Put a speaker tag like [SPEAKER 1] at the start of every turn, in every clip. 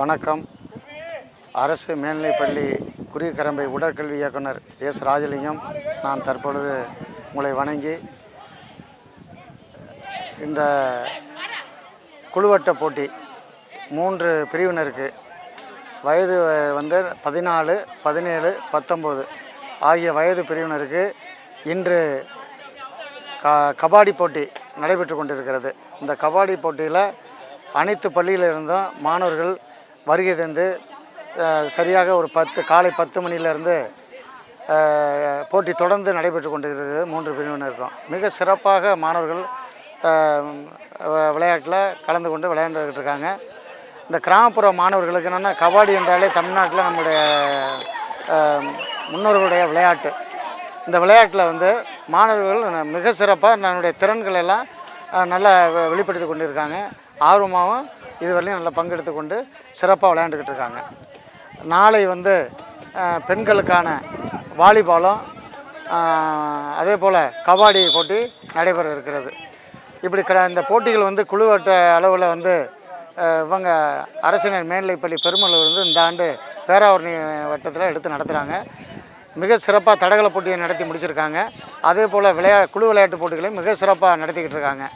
[SPEAKER 1] வணக்கம். அரசு மேல்நிலைப்பள்ளி குருவிக்கரம்பை உடற்கல்வி இயக்குனர் எஸ். ராஜலிங்கம் நான் தற்பொழுது உங்களை வணங்கி இந்த குழுவட்ட போட்டி மூன்று பிரிவினருக்கு வயது வந்து பதினாலு பதினேழு பத்தொம்போது ஆகிய வயது பிரிவினருக்கு இன்று க கபாடி போட்டி நடைபெற்று கொண்டிருக்கிறது. இந்த கபாடி போட்டியில் அனைத்து பள்ளியிலிருந்தும் மாணவர்கள் வருகை தந்து சரியாக ஒரு பத்து காலை பத்து மணியிலேருந்து போட்டி தொடர்ந்து நடைபெற்று கொண்டிருக்கிறது. மூன்று பிரிவினருக்கும் மிக சிறப்பாக மாணவர்கள் விளையாட்டில் கலந்து கொண்டு விளையாண்டுக்கிட்டு இருக்காங்க. இந்த கிராமப்புற மாணவர்களுக்கு என்னென்னா கபாடி என்றாலே தமிழ்நாட்டில் நம்முடைய முன்னோர்களுடைய விளையாட்டு. இந்த விளையாட்டில் வந்து மாணவர்கள் மிக சிறப்பாக தன்னுடைய திறன்களெல்லாம் நல்லா வெளிப்படுத்தி கொண்டு இருக்காங்க ஆர்வமாகவும் இதுவரையும் நல்லா பங்கெடுத்து கொண்டு சிறப்பாக விளையாண்டுக்கிட்டு இருக்காங்க நாளை வந்து பெண்களுக்கான வாலிபாலும் அதே போல் கபாடி போட்டி நடைபெற இருக்கிறது. இப்படி க இந்த போட்டிகள் வந்து குழுவட்ட அளவில் வந்து இவங்க அரசினர் மேல்நிலைப்பள்ளி பெருமளவு வந்து இந்த ஆண்டு பேராவரணி வட்டத்தில் எடுத்து நடத்துகிறாங்க மிக சிறப்பாக தடகள போட்டியை நடத்தி முடிச்சிருக்காங்க. அதே போல் விளையா குழு விளையாட்டு போட்டிகளையும் மிக சிறப்பாக நடத்திக்கிட்டு இருக்காங்க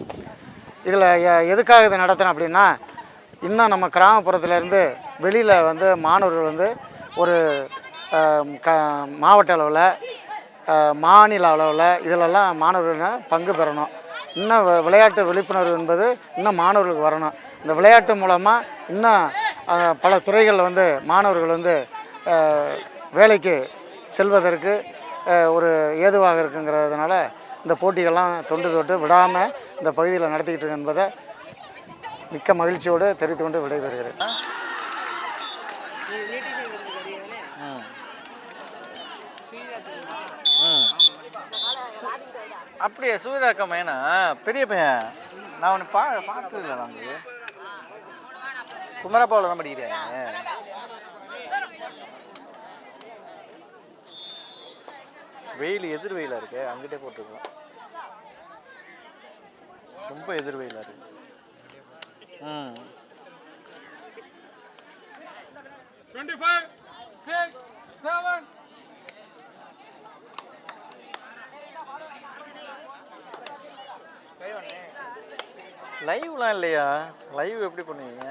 [SPEAKER 1] இதில் எதுக்காக இதை நடத்தினேன் அப்படின்னா இன்னும் நம்ம கிராமப்புறத்துலேருந்து வெளியில் வந்து மாணவர்கள் வந்து ஒரு க மாவட்ட அளவில் மாநில அளவில் இதிலெல்லாம் மாணவர்கள் பங்கு பெறணும். இன்னும் விளையாட்டு விழிப்புணர்வு என்பது இன்னும் மாணவர்களுக்கு வரணும். இந்த விளையாட்டு மூலமாக இன்னும் பல துறைகளில் வந்து மாணவர்கள் வந்து வேலைக்கு செல்வதற்கு ஒரு ஏதுவாக இருக்குங்கிறதுனால இந்த போட்டிகள்லாம் தொண்டு தொட்டு விடாமல் இந்த பகுதியில் நடத்திக்கிட்டு இருக்கு என்பதை மிக்க மகிழ்ச்சியோடு தெரிவித்து கொண்டு விடைபெறுகிறேன்
[SPEAKER 2] அப்படியே சுவிதாக்க பையனா பெரிய பையன். நான் உன்னை பா பார்த்தது இல்லை நான் குமரப்பாவில் தான் படிக்கிறேன் வெயில் எதிர் வெயிலாக இருக்கு? அங்கிட்டே போட்டிருக்கோம் ரொம்ப எதிர் வெயிலாக இருக்கு ம்
[SPEAKER 3] 25, 6, 7,
[SPEAKER 2] லைவ்லாம் இல்லையா? லைவ் எப்படி பண்ணுவீங்க?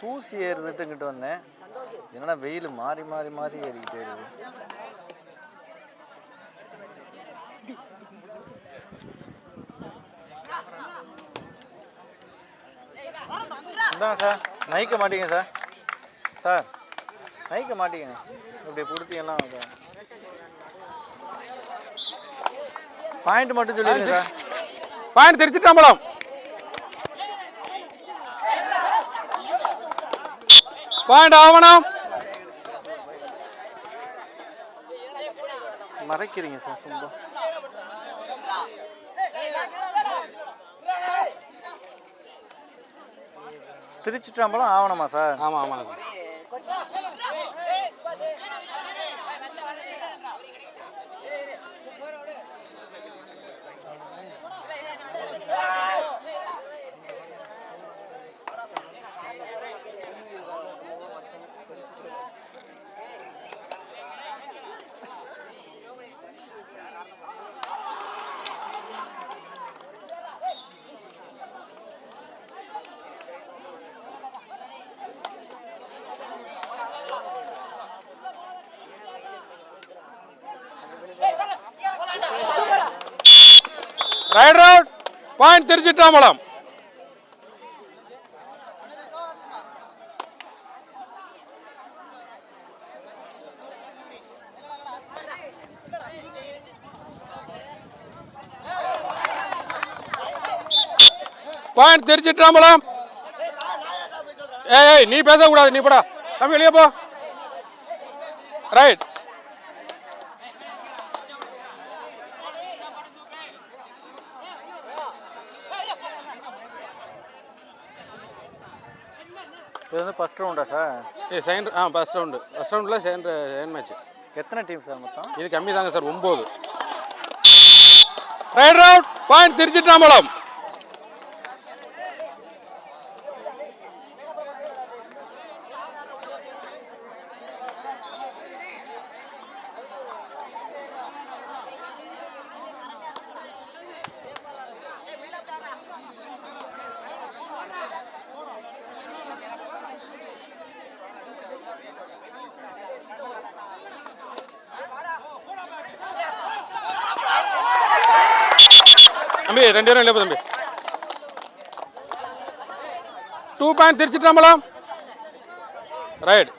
[SPEAKER 2] தூசி ஏறுதுட்டு இங்கிட்டு வந்தேன். என்னடா வெயில் மாறி மாறி மாறி ஏறிக்கிட்டே இருக்கு. இந்தாங்க சார். நைக்க மாட்டீங்க சார். சார் நைக்க மாட்டீங்க இப்படி கொடுத்தீங்கன்னா பாயிண்ட் மட்டும் சொல்லிடுங்க சார்.
[SPEAKER 3] பாயிண்ட் திருச்சிட்டாம்பலம் பாயிண்ட் ஆவணம்
[SPEAKER 2] மறைக்கிறீங்க சார் சும்மா. திருச்சிட்டாம்பலம் ஆகணுமா சார்?
[SPEAKER 3] ஆமாம் ஆமாம் raid out point Tiruchitrambalam point Tiruchitrambalam ஏய் ஏய் நீ பேசக்கூடாது நீ போடா. தம்பி வெளியே போ. ரைட்
[SPEAKER 2] ஃபஸ்ட் ரவுண்டா சார்
[SPEAKER 3] இது செகண்ட் ஆ ஃபஸ்ட் ரவுண்டு ஃபஸ்ட் ரவுண்டில் செகண்ட் செகண்ட் மேட்ச்
[SPEAKER 2] எத்தனை டீம் சார் மொத்தம்?
[SPEAKER 3] இது கம்மி தாங்க சார் ஒம்பது. Raid out point Tiruchitrambalam. தம்பி ரெண்டு பேரும் இல்லைப்பா தம்பி. Two point Tiruchitrambalam raid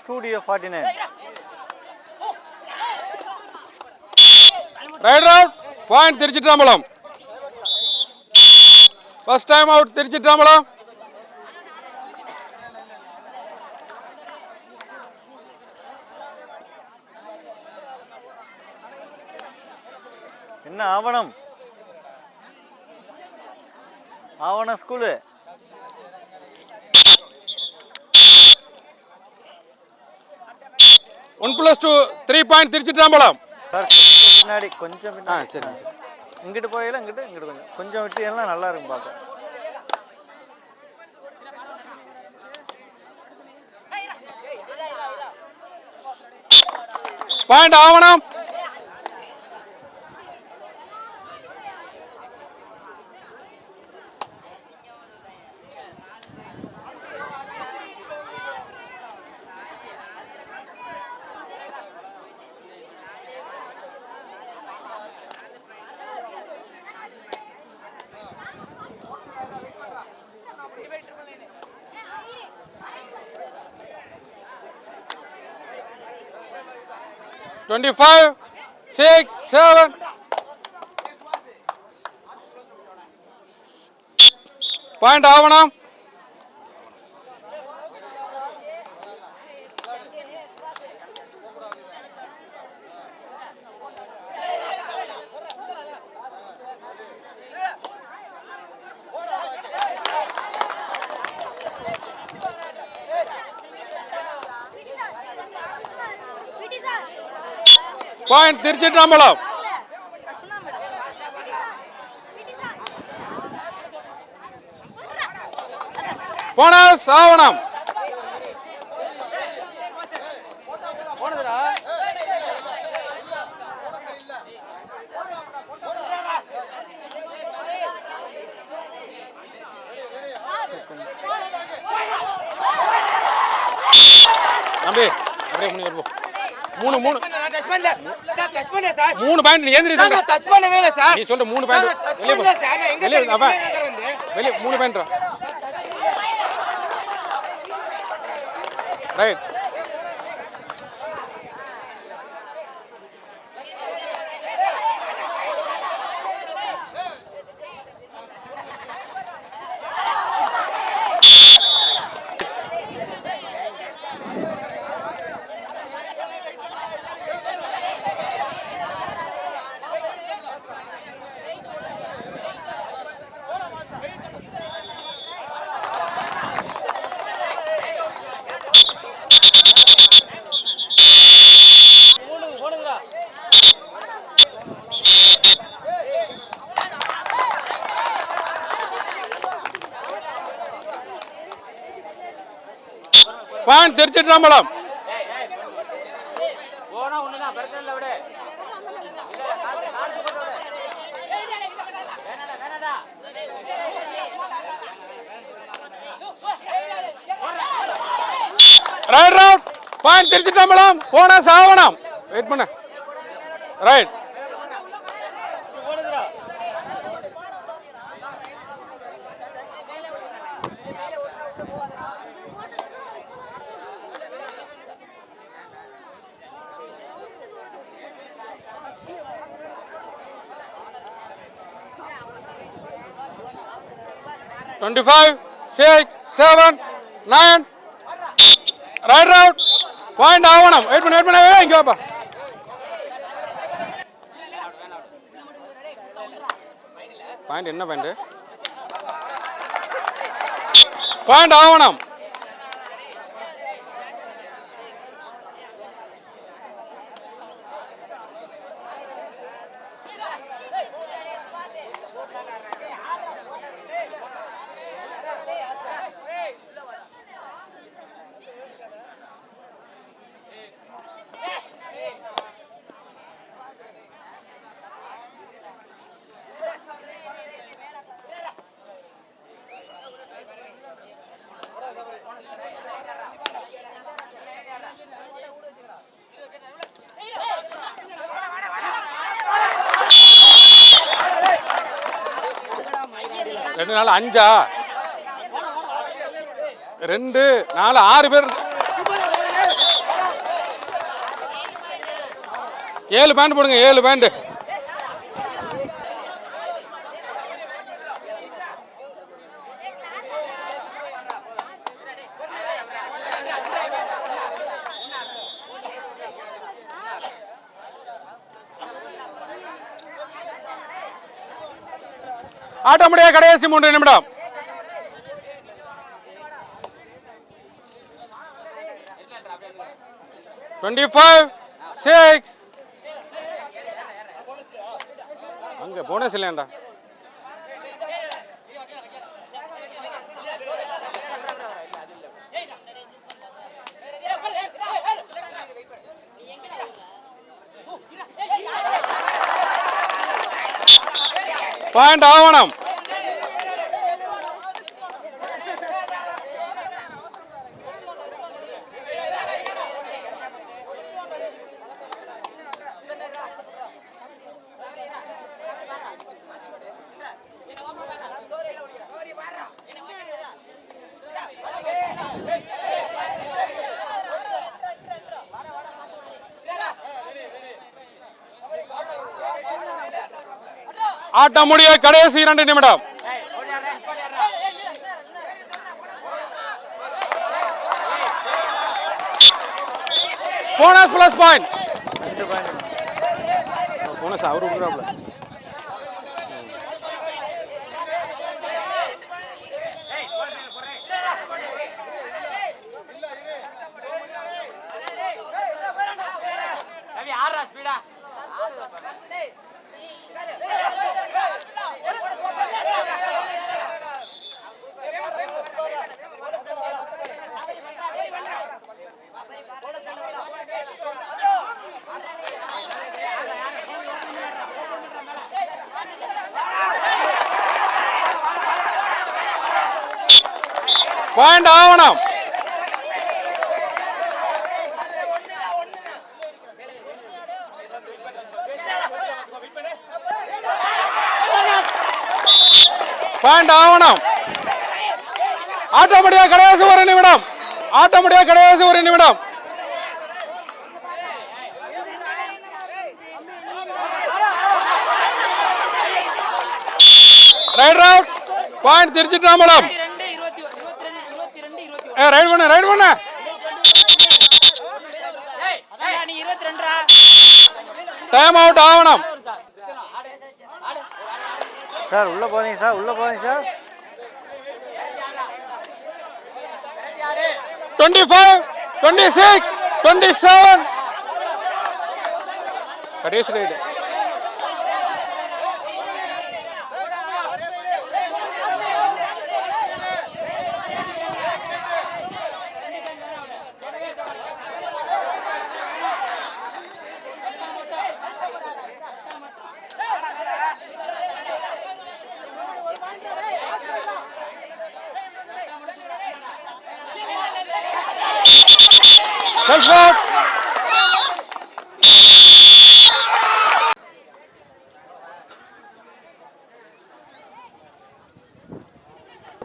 [SPEAKER 2] studio forty nine
[SPEAKER 3] raid out point Tiruchitrambalam first time out Tiruchitrambalam
[SPEAKER 2] Avanam. Avanam school.
[SPEAKER 3] One plus two three point Tiruchitrambalam
[SPEAKER 2] sir கொஞ்சம் பின்னாடி கொஞ்சம்
[SPEAKER 3] ஆ
[SPEAKER 2] பின்னாடி
[SPEAKER 3] சரிங்க சார்.
[SPEAKER 2] இங்கிட்டு போயில இங்கிட்டு இங்கிட்டு கொஞ்சம். கொஞ்சம் விட்டு எல்லாம் நல்லா இருக்கும் பார்க்க.
[SPEAKER 3] Point Avanam. Twenty five six seven point Avanam point Tiruchitrambalam bonus Avanam தம்பி அப்படியே முன்னி வருவோம் மூணு மூணு
[SPEAKER 4] சார் டச் சார்.
[SPEAKER 3] மூணு பாயிண்ட் நீ எந்திரி
[SPEAKER 4] சார் டச் பண்ணவே இல்ல சார்.
[SPEAKER 3] நீ சொல்ற மூணு பாயிண்ட் வெளியே போ.
[SPEAKER 4] சார், எங்க
[SPEAKER 3] வெளியே அப்ப. வெளியே மூணு point raid point Tiruchitrambalam raid out point Tiruchitrambalam bonus Avanam wait பண்ண. Raid twenty five six seven nine raid out point Avanam wait பண்ண வெயிட் பண்ண இங்கே வாப்பா பாயிண்ட் என்ன பாயிண்ட் பாயிண்ட் ஆவணம் ரெண்டு நாள் அஞ்சா? ரெண்டு நாலு ஆறு பேர். ஏழு பேண்ட் போடுங்க ஏழு பேண்டு. ஆட்டமுடைய கடைசி மூன்று நிமிடம். டுவெண்ட்டி ஃபைவ் சிக்ஸ் அங்கே போனஸ் இல்லையாண்டா? பாயிண்ட் ஆவணம் ஆட்டம் முடிய கடைசி இரண்டு நிமிடம். போனஸ் பிளஸ் பாயிண்ட் போனஸ் அவரு பாயிண்ட் ஆகணும். பாயிண்ட் ஆகணும். ஆட்டமுடிய கடைசி ஒரு நிமிடம். ஆட்டமுடிய கடைசி ஒரு நிமிடம். ரைட் ரவுட் பாயிண்ட் திருச்சிட்டாம்பலம்
[SPEAKER 5] ரெண்டு இருபத்தி இருபத்தி ரெண்டு இருபத்தி ரெண்டு இருபத்தி
[SPEAKER 3] ஏ ரைட் பண்ணு ரைட் பண்ணு. டைம் அவுட் ஆவணம்
[SPEAKER 1] சார் உள்ளே போதீங்க சார் உள்ளே போதீங்க sir.
[SPEAKER 3] Twenty five twenty six twenty seven கடைசி ரைடு செல்ஃப்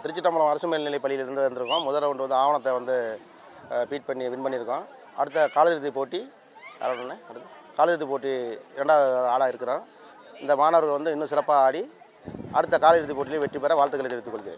[SPEAKER 6] திருச்சிட்டம்பலம் அரசு மேல்நிலை பள்ளியிலிருந்து வந்திருக்கோம். முதல் ரவுண்டு வந்து ஆவணத்தை வந்து பீட் பண்ணி வின் பண்ணியிருக்கோம். அடுத்த காலிறுதி போட்டி யாரோட அடுத்து காலிறுதி போட்டி இரண்டாவது ஆளாக இருக்கிறோம் இந்த மாணவர்கள் வந்து இன்னும் சிறப்பாக ஆடி அடுத்த காலிறுதி போட்டியில் வெற்றி பெற வாழ்த்துக்களை தெரிவித்துக் கொள்கிறேன்.